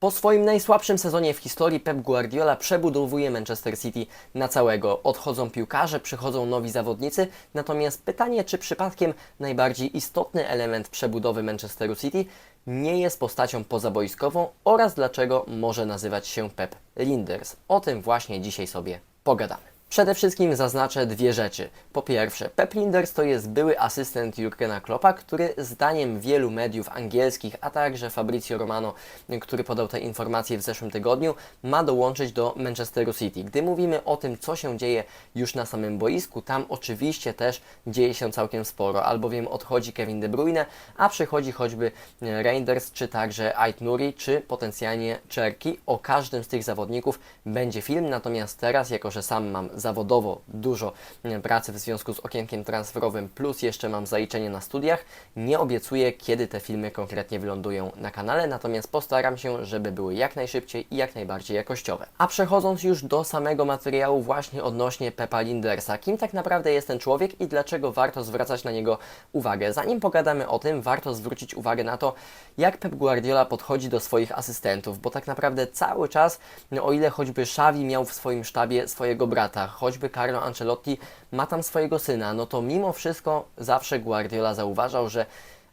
Po swoim najsłabszym sezonie w historii Pep Guardiola przebudowuje Manchester City na całego. Odchodzą piłkarze, przychodzą nowi zawodnicy, natomiast pytanie, czy przypadkiem najbardziej istotny element przebudowy Manchesteru City nie jest postacią pozaboiskową oraz dlaczego może nazywać się Pep Linders. O tym właśnie dzisiaj sobie pogadamy. Przede wszystkim zaznaczę dwie rzeczy. Po pierwsze, Pep Linders to jest były asystent Jurgena Kloppa, który zdaniem wielu mediów angielskich, a także Fabrizio Romano, który podał te informacje w zeszłym tygodniu, ma dołączyć do Manchesteru City. Gdy mówimy o tym, co się dzieje już na samym boisku, tam oczywiście też dzieje się całkiem sporo, albowiem odchodzi Kevin De Bruyne, a przychodzi choćby Reinders, czy także Ait Nuri, czy potencjalnie Czerki. O każdym z tych zawodników będzie film, natomiast teraz, jako że sam mam zawodowo dużo e, pracy w związku z okienkiem transferowym, plus jeszcze mam zaliczenie na studiach, nie obiecuję, kiedy te filmy konkretnie wylądują na kanale, natomiast postaram się, żeby były jak najszybciej i jak najbardziej jakościowe. A przechodząc już do samego materiału właśnie odnośnie Pepa Lindersa, kim tak naprawdę jest ten człowiek i dlaczego warto zwracać na niego uwagę. Zanim pogadamy o tym, warto zwrócić uwagę na to, jak Pep Guardiola podchodzi do swoich asystentów, bo tak naprawdę cały czas, o ile choćby Xavi miał w swoim sztabie swojego brata, choćby Carlo Ancelotti ma tam swojego syna, no to mimo wszystko zawsze Guardiola zauważał, że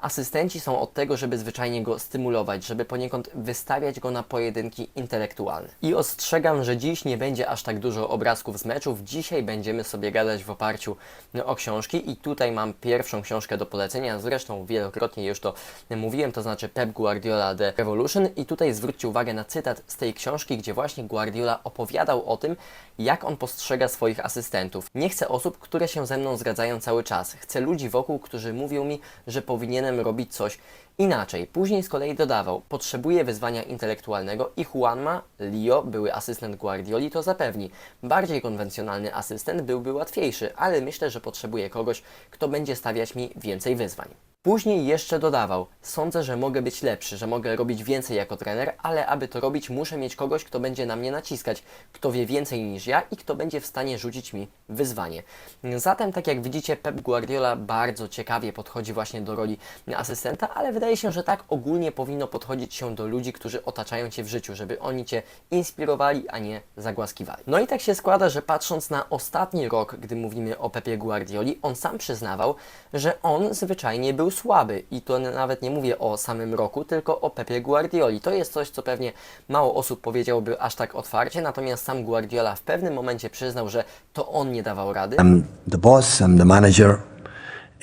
asystenci są od tego, żeby zwyczajnie go stymulować, żeby poniekąd wystawiać go na pojedynki intelektualne. I ostrzegam, że dziś nie będzie aż tak dużo obrazków z meczów. Dzisiaj będziemy sobie gadać w oparciu no, o książki i tutaj mam pierwszą książkę do polecenia. Zresztą wielokrotnie już to mówiłem, to znaczy Pep Guardiola The Revolution i tutaj zwróćcie uwagę na cytat z tej książki, gdzie właśnie Guardiola opowiadał o tym, jak on postrzega swoich asystentów. Nie chcę osób, które się ze mną zgadzają cały czas. Chcę ludzi wokół, którzy mówią mi, że powinienem robić coś inaczej. Później z kolei dodawał, potrzebuje wyzwania intelektualnego i Juanma, Leo, były asystent Guardioli, to zapewni. Bardziej konwencjonalny asystent byłby łatwiejszy, ale myślę, że potrzebuje kogoś, kto będzie stawiać mi więcej wyzwań. Później jeszcze dodawał: Sądzę, że mogę być lepszy, że mogę robić więcej jako trener, ale aby to robić, muszę mieć kogoś, kto będzie na mnie naciskać, kto wie więcej niż ja i kto będzie w stanie rzucić mi wyzwanie. Zatem, tak jak widzicie, Pep Guardiola bardzo ciekawie podchodzi właśnie do roli asystenta, ale wydaje się, że tak ogólnie powinno podchodzić się do ludzi, którzy otaczają cię w życiu, żeby oni cię inspirowali, a nie zagłaskiwali. No i tak się składa, że patrząc na ostatni rok, gdy mówimy o Pepie Guardioli, on sam przyznawał, że on zwyczajnie był słaby i to nawet nie mówię o samym roku, tylko o Pepie Guardioli. To jest coś, co pewnie mało osób powiedziałoby aż tak otwarcie, natomiast sam Guardiola w pewnym momencie przyznał, że to on nie dawał rady. I'm the boss, I'm the manager,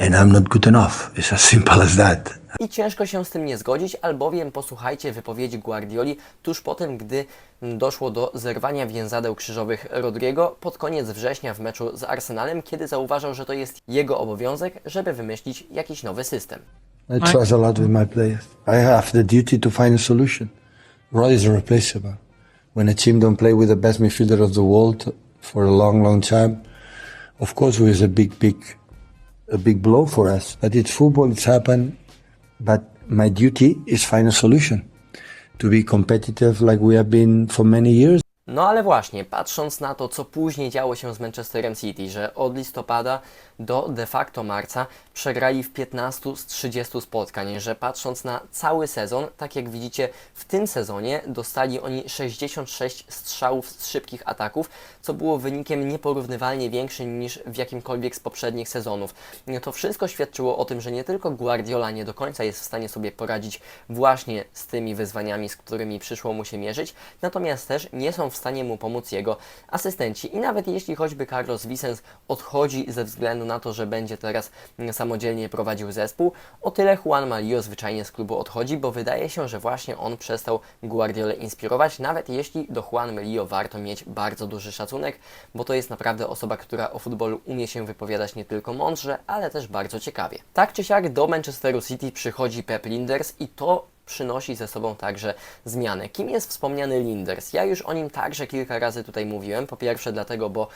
and I'm not good enough. It's as simple as that. I ciężko się z tym nie zgodzić, albowiem posłuchajcie wypowiedzi Guardioli tuż po tym, gdy doszło do zerwania więzadeł krzyżowych Rodriego pod koniec września w meczu z Arsenalem, kiedy zauważał, że to jest jego obowiązek, żeby wymyślić jakiś nowy system. I trust a lot with my players. I have the duty to find a solution. Roy is irreplaceable. When a team don't play with the best midfielder of the world for a long, long time, of course, it is a big, big, a big blow for us. But it's football; it's happened. But my duty is find a solution to be competitive, like we have been for many years. No ale właśnie, patrząc na to, co później działo się z Manchesterem City, że od listopada do de facto marca przegrali w 15 z 30 spotkań, że patrząc na cały sezon, tak jak widzicie, w tym sezonie dostali oni 66 strzałów z szybkich ataków, co było wynikiem nieporównywalnie większym niż w jakimkolwiek z poprzednich sezonów. To wszystko świadczyło o tym, że nie tylko Guardiola nie do końca jest w stanie sobie poradzić właśnie z tymi wyzwaniami, z którymi przyszło mu się mierzyć, natomiast też nie są w stanie mu pomóc jego asystenci. I nawet jeśli choćby Carlos Vicens odchodzi ze względu na to, że będzie teraz samodzielnie prowadził zespół, o tyle Juan Malio zwyczajnie z klubu odchodzi, bo wydaje się, że właśnie on przestał Guardiolę inspirować, nawet jeśli do Juan Malio warto mieć bardzo duży szacunek, bo to jest naprawdę osoba, która o futbolu umie się wypowiadać nie tylko mądrze, ale też bardzo ciekawie. Tak czy siak do Manchesteru City przychodzi Pep Linders i to przynosi ze sobą także zmianę. Kim jest wspomniany Linders? Ja już o nim także kilka razy tutaj mówiłem. Po pierwsze dlatego, bo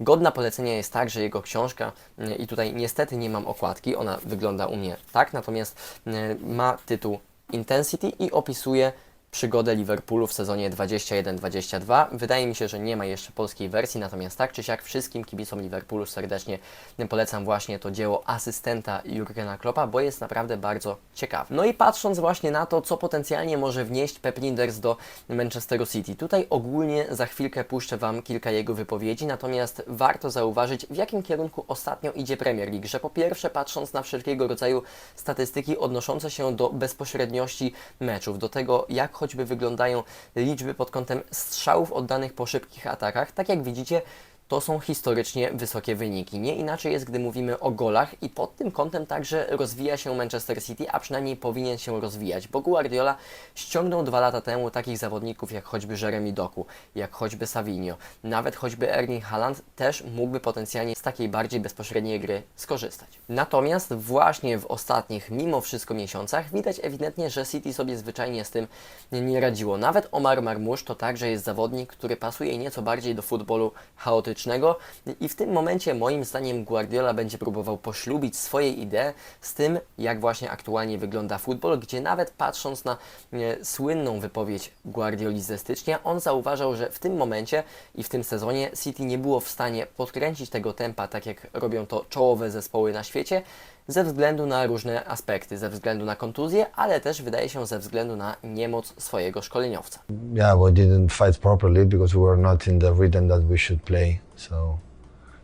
godna polecenia jest także jego książka y, i tutaj niestety nie mam okładki, ona wygląda u mnie tak, natomiast y, ma tytuł Intensity i opisuje przygodę Liverpoolu w sezonie 21-22. Wydaje mi się, że nie ma jeszcze polskiej wersji, natomiast tak czy siak wszystkim kibicom Liverpoolu serdecznie polecam właśnie to dzieło asystenta Jurgena Kloppa, bo jest naprawdę bardzo ciekawe. No i patrząc właśnie na to, co potencjalnie może wnieść Pep Linders do Manchesteru City. Tutaj ogólnie za chwilkę puszczę Wam kilka jego wypowiedzi, natomiast warto zauważyć, w jakim kierunku ostatnio idzie Premier League, że po pierwsze patrząc na wszelkiego rodzaju statystyki odnoszące się do bezpośredniości meczów, do tego jak choćby wyglądają liczby pod kątem strzałów oddanych po szybkich atakach, tak jak widzicie to są historycznie wysokie wyniki. Nie inaczej jest, gdy mówimy o golach i pod tym kątem także rozwija się Manchester City, a przynajmniej powinien się rozwijać, bo Guardiola ściągnął dwa lata temu takich zawodników jak choćby Jeremy Doku, jak choćby Savinho, nawet choćby Erling Haaland też mógłby potencjalnie z takiej bardziej bezpośredniej gry skorzystać. Natomiast właśnie w ostatnich, mimo wszystko miesiącach widać ewidentnie, że City sobie zwyczajnie z tym nie radziło. Nawet Omar Marmusz to także jest zawodnik, który pasuje nieco bardziej do futbolu chaotycznego i w tym momencie moim zdaniem Guardiola będzie próbował poślubić swoje idee z tym, jak właśnie aktualnie wygląda futbol, gdzie nawet patrząc na e, słynną wypowiedź Guardioli ze stycznia, on zauważał, że w tym momencie i w tym sezonie City nie było w stanie podkręcić tego tempa, tak jak robią to czołowe zespoły na świecie, ze względu na różne aspekty, ze względu na kontuzję, ale też wydaje się ze względu na niemoc swojego szkoleniowca. Yeah, we didn't fight properly because we were not in the rhythm that we should play. So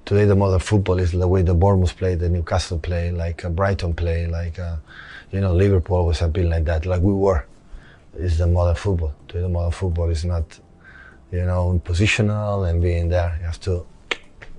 today the modern football is the way the Bournemouth play, the Newcastle play, like uh, Brighton play, like uh, you know Liverpool always have been like that, like we were. It's the modern football. Today the modern football is not, you know, positional and being there. You have to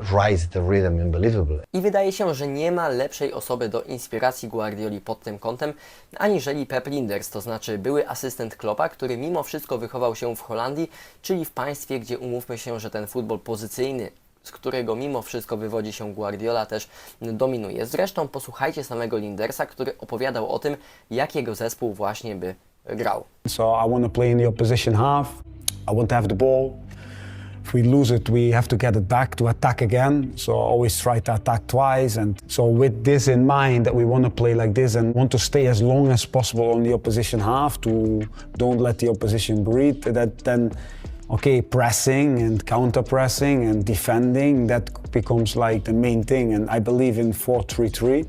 rise the rhythm unbelievably. I wydaje się, że nie ma lepszej osoby do inspiracji Guardioli pod tym kątem, aniżeli Pep Linders, to znaczy były asystent Kloppa, który mimo wszystko wychował się w Holandii, czyli w państwie, gdzie umówmy się, że ten futbol pozycyjny z którego mimo wszystko wywodzi się Guardiola, też dominuje. Zresztą posłuchajcie samego Lindersa, który opowiadał o tym, jak jego zespół właśnie by grał. So I want to play in the opposition half. I want to have the ball. If we lose it, we have to get it back to attack again. So always try to attack twice. And so with this in mind, that we want to play like this and want to stay as long as possible on the opposition half to don't let the opposition breathe. That then, okay, pressing and counter pressing and defending that becomes like the main thing. And I believe in 4-3-3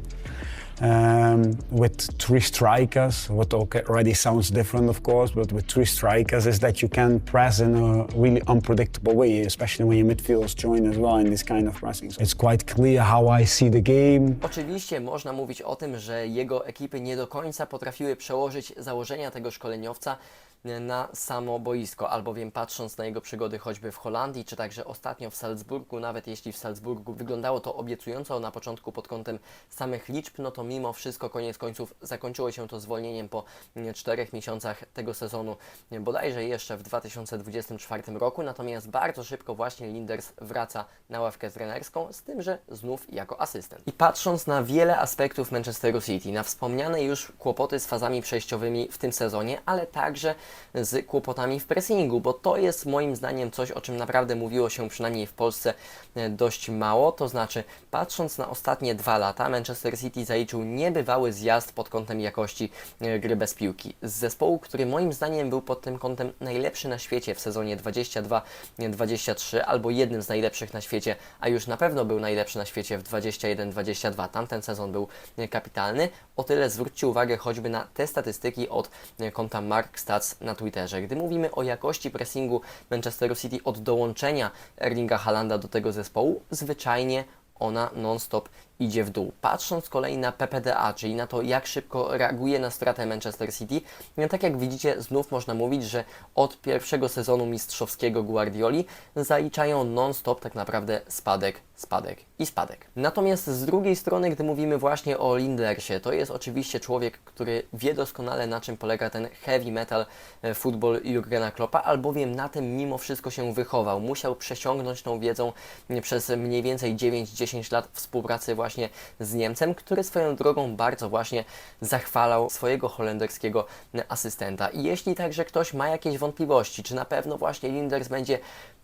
um, with three strikers. What already sounds different, of course, but with three strikers is that you can press in a really unpredictable way, especially when your midfielders join as well in this kind of pressing. So it's quite clear how I see the game. Oczywiście można mówić o tym, że jego ekipy nie do końca potrafiły przełożyć założenia tego szkoleniowca na samo boisko, albowiem patrząc na jego przygody choćby w Holandii, czy także ostatnio w Salzburgu, nawet jeśli w Salzburgu wyglądało to obiecująco na początku pod kątem samych liczb, no to mimo wszystko koniec końców zakończyło się to zwolnieniem po mm, czterech miesiącach tego sezonu, bodajże jeszcze w 2024 roku, natomiast bardzo szybko właśnie Linders wraca na ławkę trenerską, z tym, że znów jako asystent. I patrząc na wiele aspektów Manchesteru City, na wspomniane już kłopoty z fazami przejściowymi w tym sezonie, ale także z kłopotami w pressingu, bo to jest moim zdaniem coś, o czym naprawdę mówiło się przynajmniej w Polsce e, dość mało. To znaczy, patrząc na ostatnie dwa lata, Manchester City zaliczył niebywały zjazd pod kątem jakości e, gry bez piłki. Z zespołu, który moim zdaniem był pod tym kątem najlepszy na świecie w sezonie 22-23, albo jednym z najlepszych na świecie, a już na pewno był najlepszy na świecie w 21-22. Tamten sezon był e, kapitalny. O tyle zwróćcie uwagę choćby na te statystyki od konta Mark Stats na Twitterze. Gdy mówimy o jakości pressingu Manchesteru City od dołączenia Erlinga Halanda do tego zespołu, zwyczajnie ona non-stop idzie w dół. Patrząc z kolei na PPDA, czyli na to, jak szybko reaguje na stratę Manchester City, no tak jak widzicie, znów można mówić, że od pierwszego sezonu mistrzowskiego Guardioli zaliczają non-stop tak naprawdę spadek, spadek i spadek. Natomiast z drugiej strony, gdy mówimy właśnie o Lindersie, to jest oczywiście człowiek, który wie doskonale na czym polega ten heavy metal e, football Jurgena Kloppa, albowiem na tym mimo wszystko się wychował. Musiał przesiągnąć tą wiedzą przez mniej więcej 9-10 10 lat współpracy właśnie z Niemcem, który swoją drogą bardzo właśnie zachwalał swojego holenderskiego asystenta. I jeśli także ktoś ma jakieś wątpliwości, czy na pewno właśnie Linders będzie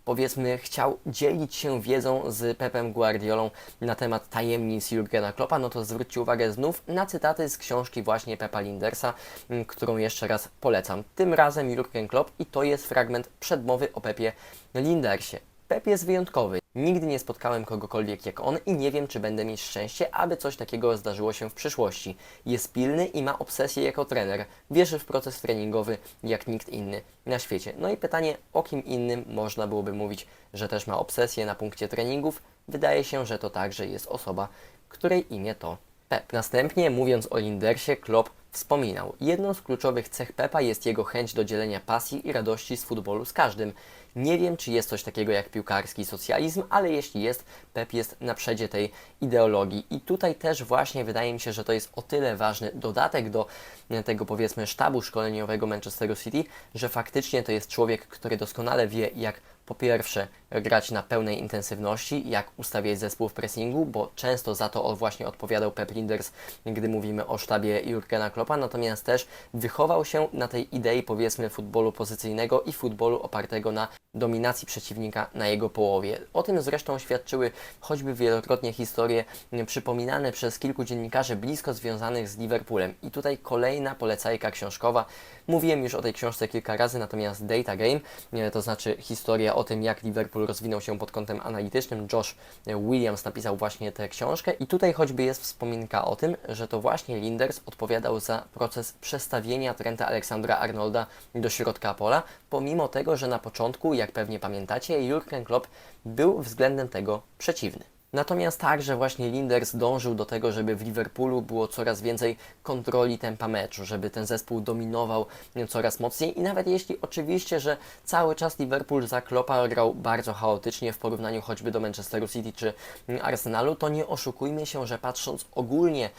powiedzmy chciał dzielić się wiedzą z Pepem Guardiolą na temat tajemnic Jurgena Kloppa, no to zwróćcie uwagę znów na cytaty z książki właśnie Pepa Lindersa, m, którą jeszcze raz polecam. Tym razem Jurgen Klopp i to jest fragment przedmowy o Pepie Lindersie. Pep jest wyjątkowy. Nigdy nie spotkałem kogokolwiek jak on i nie wiem, czy będę mieć szczęście, aby coś takiego zdarzyło się w przyszłości. Jest pilny i ma obsesję jako trener. Wierzy w proces treningowy jak nikt inny na świecie. No i pytanie, o kim innym można byłoby mówić, że też ma obsesję na punkcie treningów? Wydaje się, że to także jest osoba, której imię to Pep. Następnie, mówiąc o Lindersie, Klopp wspominał, jedną z kluczowych cech Pepa jest jego chęć do dzielenia pasji i radości z futbolu z każdym. Nie wiem, czy jest coś takiego jak piłkarski socjalizm, ale jeśli jest, Pep jest na przedzie tej ideologii. I tutaj też właśnie wydaje mi się, że to jest o tyle ważny dodatek do e, tego powiedzmy sztabu szkoleniowego Manchesteru City, że faktycznie to jest człowiek, który doskonale wie, jak po pierwsze grać na pełnej intensywności, jak ustawiać zespół w pressingu, bo często za to właśnie odpowiadał Pep Linders, gdy mówimy o sztabie Jurgena Kloppa, natomiast też wychował się na tej idei powiedzmy futbolu pozycyjnego i futbolu opartego na dominacji przeciwnika na jego połowie. O tym zresztą świadczyły choćby wielokrotnie historie m, przypominane przez kilku dziennikarzy blisko związanych z Liverpoolem. I tutaj kolejna polecajka książkowa. Mówiłem już o tej książce kilka razy, natomiast Data Game, e, to znaczy historia o tym, jak Liverpool rozwinął się pod kątem analitycznym. Josh Williams napisał właśnie tę książkę i tutaj choćby jest wspominka o tym, że to właśnie Linders odpowiadał za proces przestawienia Trenta Aleksandra Arnolda do środka pola, pomimo tego, że na początku, jak pewnie pamiętacie, Jurgen Klopp był względem tego przeciwny. Natomiast także właśnie Linders dążył do tego, żeby w Liverpoolu było coraz więcej kontroli tempa meczu, żeby ten zespół dominował coraz mocniej. I nawet jeśli oczywiście, że cały czas Liverpool za Kloppa grał bardzo chaotycznie w porównaniu choćby do Manchesteru City czy Arsenalu, to nie oszukujmy się, że patrząc ogólnie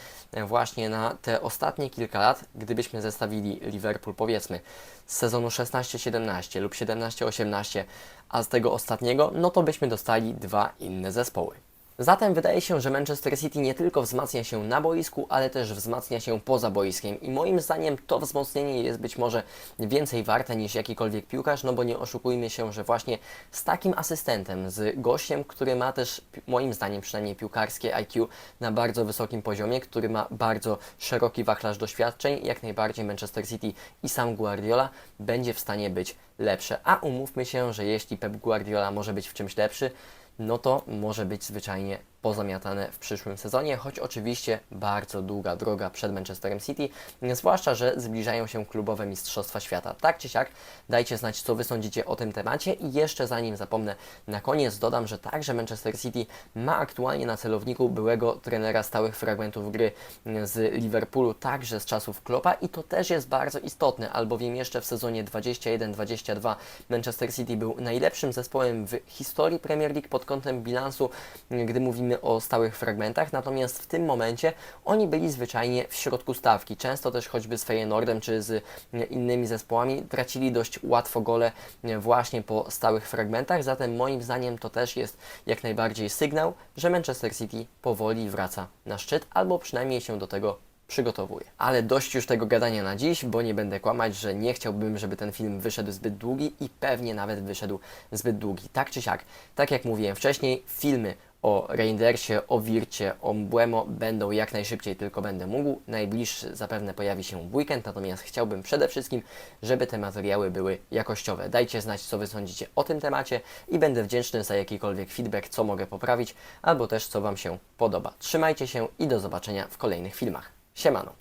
właśnie na te ostatnie kilka lat, gdybyśmy zestawili Liverpool powiedzmy z sezonu 16-17 lub 17-18, a z tego ostatniego, no to byśmy dostali dwa inne zespoły. Zatem wydaje się, że Manchester City nie tylko wzmacnia się na boisku, ale też wzmacnia się poza boiskiem. I moim zdaniem to wzmocnienie jest być może więcej warte niż jakikolwiek piłkarz, no bo nie oszukujmy się, że właśnie z takim asystentem, z gościem, który ma też moim zdaniem przynajmniej piłkarskie IQ na bardzo wysokim poziomie, który ma bardzo szeroki wachlarz doświadczeń, jak najbardziej Manchester City i sam Guardiola będzie w stanie być lepsze. A umówmy się, że jeśli Pep Guardiola może być w czymś lepszy, no to może być zwyczajnie pozamiatane w przyszłym sezonie, choć oczywiście bardzo długa droga przed Manchesterem City, zwłaszcza, że zbliżają się klubowe Mistrzostwa Świata. Tak czy siak, dajcie znać, co Wy sądzicie o tym temacie i jeszcze zanim zapomnę, na koniec dodam, że także Manchester City ma aktualnie na celowniku byłego trenera stałych fragmentów gry z Liverpoolu, także z czasów Kloppa i to też jest bardzo istotne, albowiem jeszcze w sezonie 21-22 Manchester City był najlepszym zespołem w historii Premier League pod kątem bilansu, gdy mówimy o stałych fragmentach, natomiast w tym momencie oni byli zwyczajnie w środku stawki. Często też choćby z Feyenoordem czy z innymi zespołami tracili dość łatwo gole właśnie po stałych fragmentach, zatem moim zdaniem to też jest jak najbardziej sygnał, że Manchester City powoli wraca na szczyt, albo przynajmniej się do tego przygotowuję. Ale dość już tego gadania na dziś, bo nie będę kłamać, że nie chciałbym, żeby ten film wyszedł zbyt długi i pewnie nawet wyszedł zbyt długi. Tak czy siak, tak jak mówiłem wcześniej, filmy o Reindersie, o Wircie, o Mbuemo będą jak najszybciej tylko będę mógł. Najbliższy zapewne pojawi się w weekend, natomiast chciałbym przede wszystkim, żeby te materiały były jakościowe. Dajcie znać, co Wy sądzicie o tym temacie i będę wdzięczny za jakikolwiek feedback, co mogę poprawić, albo też co Wam się podoba. Trzymajcie się i do zobaczenia w kolejnych filmach. Siemano!